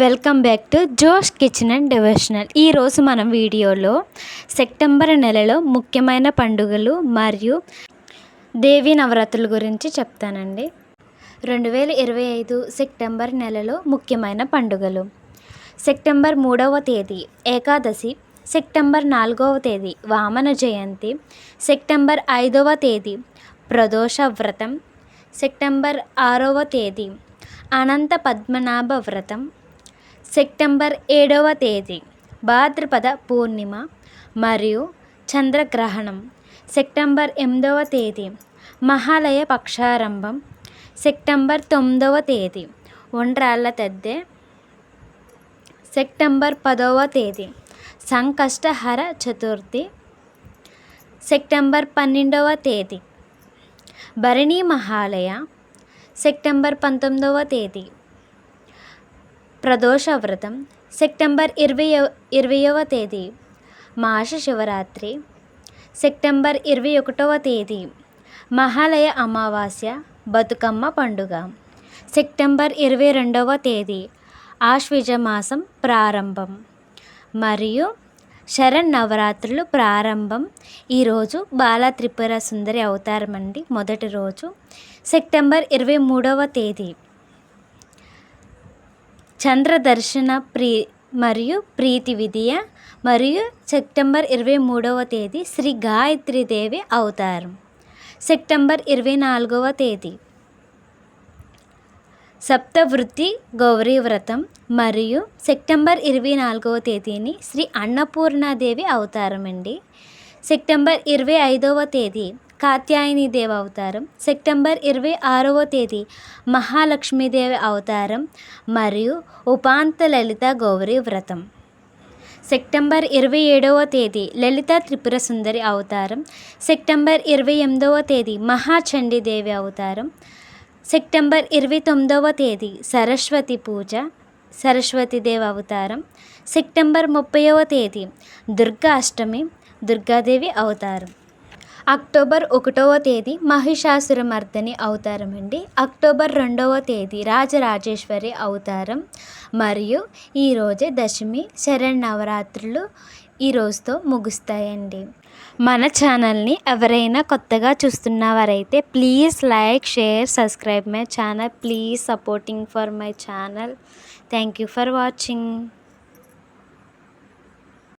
Welcome back to Josh kitchen and devotional. ఈరోజు మనం వీడియోలో సెప్టెంబర్ నెలలో ముఖ్యమైన పండుగలు మరియు దేవీ నవరాత్రుల గురించి చెప్తానండి. రెండు వేల ఇరవై ఐదు సెప్టెంబర్ నెలలో ముఖ్యమైన పండుగలు. సెప్టెంబర్ మూడవ తేదీ ఏకాదశి సెప్టెంబర్ నాలుగవ తేదీ వామన జయంతి సెప్టెంబర్ ఐదవ తేదీ ప్రదోష వ్రతం సెప్టెంబర్ ఆరవ తేదీ అనంత పద్మనాభ వ్రతం సెప్టెంబర్ ఏడవ తేదీ భాద్రపద పూర్ణిమ మరియు చంద్రగ్రహణం. సెప్టెంబర్ ఎనిమిదవ తేదీ మహాలయ పక్షారంభం. సెప్టెంబర్ తొమ్మిదవ తేదీ ఒండ్రాళ్ళ తద్దె. సెప్టెంబర్ పదవ తేదీ సంకష్టహర చతుర్థి. సెప్టెంబర్ పన్నెండవ తేదీ భరణి మహాలయ. సెప్టెంబర్ పంతొమ్మిదవ తేదీ ప్రదోష వ్రతం సెప్టెంబర్ ఇరవై ఇరవైవ తేదీ మాస శివరాత్రి సెప్టెంబర్ ఇరవై ఒకటవ తేదీ మహాలయ అమావాస్య బతుకమ్మ పండుగ సెప్టెంబర్ ఇరవై రెండవ తేదీ ఆశ్విజ మాసం ప్రారంభం. మరియు శరణ్ నవరాత్రులు ప్రారంభం. ఈరోజు బాల త్రిపుర సుందరి అవతారమండి. మొదటి రోజు సెప్టెంబర్ ఇరవై మూడవ తేదీ. చంద్ర దర్శన ప్రీ మరియు ప్రీతి విధియ మరియు సెప్టెంబర్ ఇరవై మూడవ తేదీ శ్రీ దేవి అవతారం. సెప్టెంబర్ ఇరవై నాలుగవ తేదీ. సప్తవృత్తి గౌరీ వ్రతం మరియు సెప్టెంబర్ ఇరవై నాలుగవ తేదీని శ్రీ అన్నపూర్ణాదేవి అవతారం అండి సెప్టెంబర్ ఇరవై ఐదవ తేదీ. కాత్యాయని దేవి అవతారం. సెప్టెంబర్ ఇరవై ఆరవ తేదీ మహాలక్ష్మీదేవి అవతారం మరియు ఉపాంత లలిత గౌరీ వ్రతం. సెప్టెంబర్ ఇరవై ఏడవ తేదీ లలిత త్రిపుర సుందరి అవతారం. సెప్టెంబర్ ఇరవై ఎనిమిదవ తేదీ మహాచండీదేవి అవతారం. సెప్టెంబర్ ఇరవై తొమ్మిదవ తేదీ సరస్వతి పూజ సరస్వతీదేవి అవతారం. సెప్టెంబర్ ముప్పైవ తేదీ దుర్గా అష్టమి దుర్గాదేవి అవతారం. అక్టోబర్ ఒకటవ తేదీ మహిషాసురమర్దని అవతారం అండి. అక్టోబర్ రెండవ తేదీ రాజరాజేశ్వరి అవతారం. మరియు ఈరోజే దశమి శరణవరాత్రులు ఈ రోజుతో ముగుస్తాయండి. మన ఛానల్ని ఎవరైనా కొత్తగా చూస్తున్నవారైతే please like share subscribe my channel. Please supporting for my channel. Thank you for watching.